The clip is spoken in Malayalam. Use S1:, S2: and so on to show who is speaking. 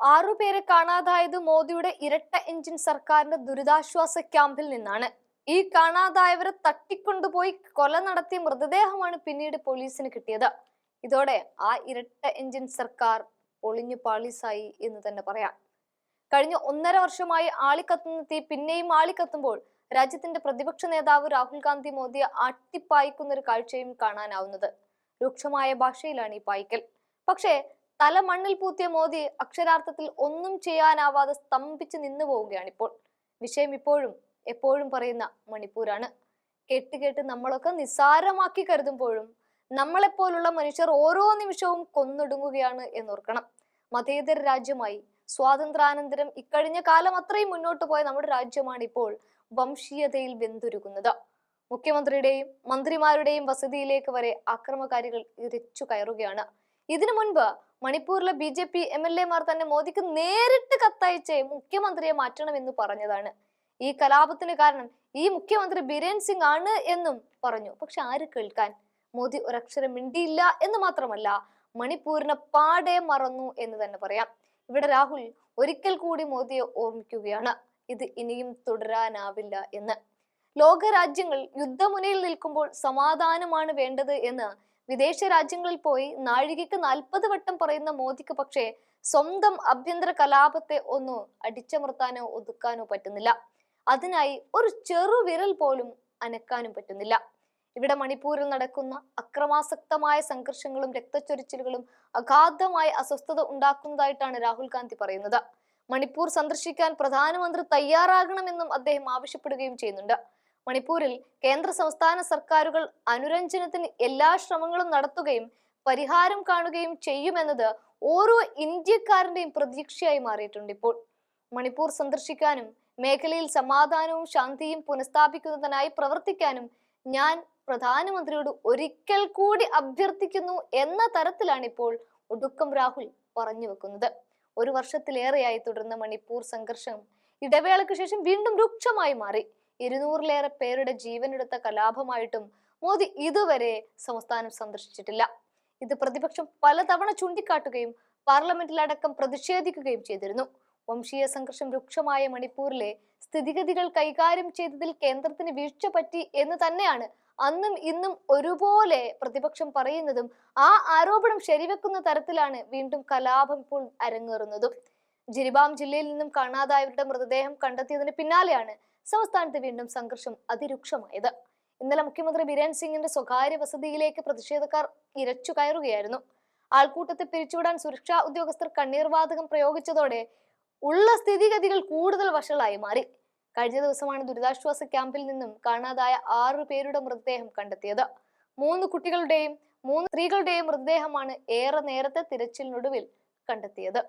S1: ആറുപേരെ കാണാതായത് മോദിയുടെ ഇരട്ട എഞ്ചിൻ സർക്കാരിന്റെ ദുരിതാശ്വാസ ക്യാമ്പിൽ നിന്നാണ്. ഈ കാണാതായവരെ തട്ടിക്കൊണ്ടുപോയി കൊല നടത്തിയ മൃതദേഹമാണ് പിന്നീട് പോലീസിന് കിട്ടിയത്. ഇതോടെ ആ ഇരട്ട എഞ്ചിൻ സർക്കാർ ഒളിഞ്ഞു പാളീസായി എന്ന് തന്നെ പറയാം. കഴിഞ്ഞ ഒന്നര വർഷമായി ആളിക്കത്തുന്ന തീ പിന്നെയും ആളിക്കത്തുമ്പോൾ രാജ്യത്തിന്റെ പ്രതിപക്ഷ നേതാവ് രാഹുൽ ഗാന്ധി മോദിയെ അട്ടിപ്പായിക്കുന്ന ഒരു കാഴ്ചയും കാണാനാവുന്നത്. രൂക്ഷമായ ഭാഷയിലാണ് ഈ പായിക്കൽ. പക്ഷേ തല മണ്ണിൽ പൂത്തിയ മോദി അക്ഷരാർത്ഥത്തിൽ ഒന്നും ചെയ്യാനാവാതെ സ്തംഭിച്ച് നിന്നു പോവുകയാണ് ഇപ്പോൾ. വിഷയം ഇപ്പോഴും എപ്പോഴും പറയുന്ന മണിപ്പൂരാണ്. കേട്ട് കേട്ട് നമ്മളൊക്കെ നിസ്സാരമാക്കി കരുതുമ്പോഴും നമ്മളെപ്പോലുള്ള മനുഷ്യർ ഓരോ നിമിഷവും കൊന്നൊടുങ്ങുകയാണ് എന്നോർക്കണം. മതേതര രാജ്യമായി സ്വാതന്ത്ര്യാനന്തരം ഇക്കഴിഞ്ഞ കാലം അത്രയും മുന്നോട്ട് പോയ നമ്മുടെ രാജ്യമാണ് ഇപ്പോൾ വംശീയതയിൽ വെന്തുരുകുന്നത്. മുഖ്യമന്ത്രിയുടെയും മന്ത്രിമാരുടെയും വസതിയിലേക്ക് വരെ ആക്രമകാരികൾ ഇരച്ചു കയറുകയാണ്. ഇതിനു മുൻപ് മണിപ്പൂരിലെ B J P M L എമാർ തന്നെ മോദിക്ക് നേരിട്ട് കത്തയച്ച് മുഖ്യമന്ത്രിയെ മാറ്റണമെന്ന് പറഞ്ഞതാണ്. ഈ കലാപത്തിന് കാരണം ഈ മുഖ്യമന്ത്രി ബിരേൻ സിംഗ് ആണ് എന്നും പറഞ്ഞു. പക്ഷെ ആര് കേൾക്കാൻ? മോദി ഒരക്ഷരം മിണ്ടിയില്ല എന്ന് മാത്രമല്ല മണിപ്പൂരിനെ പാടെ മറന്നു എന്ന് തന്നെ പറയാം. ഇവിടെ രാഹുൽ ഒരിക്കൽ കൂടി മോദിയെ ഓർമ്മിക്കുകയാണ്. ഇത് ഇനിയും തുടരാനാവില്ല എന്ന്. ലോകരാജ്യങ്ങൾ യുദ്ധമുനയിൽ നിൽക്കുമ്പോൾ സമാധാനമാണ് വേണ്ടത് എന്ന് വിദേശ രാജ്യങ്ങളിൽ പോയി നാഴികയ്ക്ക് നാൽപ്പത് വട്ടം പറയുന്ന മോദിക്ക് പക്ഷേ സ്വന്തം ആഭ്യന്തര കലാപത്തെ ഒന്നു അടിച്ചമർത്താനോ ഒതുക്കാനോ പറ്റുന്നില്ല. അതിനായി ഒരു ചെറു വിരൽ പോലും അനക്കാനും പറ്റുന്നില്ല. ഇവിടെ മണിപ്പൂരിൽ നടക്കുന്ന അക്രമാസക്തമായ സംഘർഷങ്ങളും രക്തച്ചൊരിച്ചിലുകളും അഗാധമായ അസ്വസ്ഥത ഉണ്ടാക്കുന്നതായിട്ടാണ് രാഹുൽ ഗാന്ധി പറയുന്നത്. മണിപ്പൂർ സന്ദർശിക്കാൻ പ്രധാനമന്ത്രി തയ്യാറാകണമെന്നും അദ്ദേഹം ആവശ്യപ്പെടുകയും ചെയ്യുന്നുണ്ട്. മണിപ്പൂരിൽ കേന്ദ്ര സംസ്ഥാന സർക്കാരുകൾ അനുരഞ്ജനത്തിന് എല്ലാ ശ്രമങ്ങളും നടത്തുകയും പരിഹാരം കാണുകയും ചെയ്യുമെന്നത് ഓരോ ഇന്ത്യക്കാരന്റെയും പ്രതീക്ഷയായി മാറിയിട്ടുണ്ട് ഇപ്പോൾ. മണിപ്പൂർ സന്ദർശിക്കാനും മേഖലയിൽ സമാധാനവും ശാന്തിയും പുനഃസ്ഥാപിക്കുന്നതിനായി പ്രവർത്തിക്കാനും ഞാൻ പ്രധാനമന്ത്രിയോട് ഒരിക്കൽ കൂടി അഭ്യർത്ഥിക്കുന്നു എന്ന തരത്തിലാണ് ഇപ്പോൾ ഒടുക്കം രാഹുൽ പറഞ്ഞു വെക്കുന്നത്. ഒരു വർഷത്തിലേറെയായി തുടർന്ന മണിപ്പൂർ സംഘർഷം ഇടവേളയ്ക്ക് ശേഷം വീണ്ടും രൂക്ഷമായി മാറി. ഇരുന്നൂറിലേറെ പേരുടെ ജീവനെടുത്ത കലാപമായിട്ടും മോദി ഇതുവരെ സംസ്ഥാനം സന്ദർശിച്ചിട്ടില്ല. ഇത് പ്രതിപക്ഷം പലതവണ ചൂണ്ടിക്കാട്ടുകയും പാർലമെന്റിലടക്കം പ്രതിഷേധിക്കുകയും ചെയ്തിരുന്നു. വംശീയ സംഘർഷം രൂക്ഷമായ മണിപ്പൂരിലെ സ്ഥിതിഗതികൾ കൈകാര്യം ചെയ്തതിൽ കേന്ദ്രത്തിന് വീഴ്ച പറ്റി എന്ന് തന്നെയാണ് അന്നും ഇന്നും ഒരുപോലെ പ്രതിപക്ഷം പറയുന്നതും ആ ആരോപണം ശരിവെക്കുന്ന തരത്തിലാണ് വീണ്ടും കലാപം ഇപ്പോൾ അരങ്ങേറുന്നതും. ജിരിബാം ജില്ലയിൽ നിന്നും കാണാതായവരുടെ മൃതദേഹം കണ്ടെത്തിയതിന് പിന്നാലെയാണ് സംസ്ഥാനത്ത് വീണ്ടും സംഘർഷം അതിരൂക്ഷമായത്. ഇന്നലെ മുഖ്യമന്ത്രി ബിരേൻ സിംഗിന്റെ സ്വകാര്യ വസതിയിലേക്ക് പ്രതിഷേധക്കാർ ഇരച്ചു കയറുകയായിരുന്നു. ആൾക്കൂട്ടത്തെ പിരിച്ചുവിടാൻ സുരക്ഷാ ഉദ്യോഗസ്ഥർ കണ്ണീർവാതകം പ്രയോഗിച്ചതോടെ ഉള്ള സ്ഥിതിഗതികൾ കൂടുതൽ വഷളായി മാറി. കഴിഞ്ഞ ദിവസമാണ് ദുരിതാശ്വാസ ക്യാമ്പിൽ നിന്നും കാണാതായ ആറു പേരുടെ മൃതദേഹം കണ്ടെത്തിയത്. മൂന്ന് കുട്ടികളുടെയും മൂന്ന് സ്ത്രീകളുടെയും മൃതദേഹമാണ് ഏറെ നേരത്തെ തിരച്ചിലിനൊടുവിൽ കണ്ടെത്തിയത്.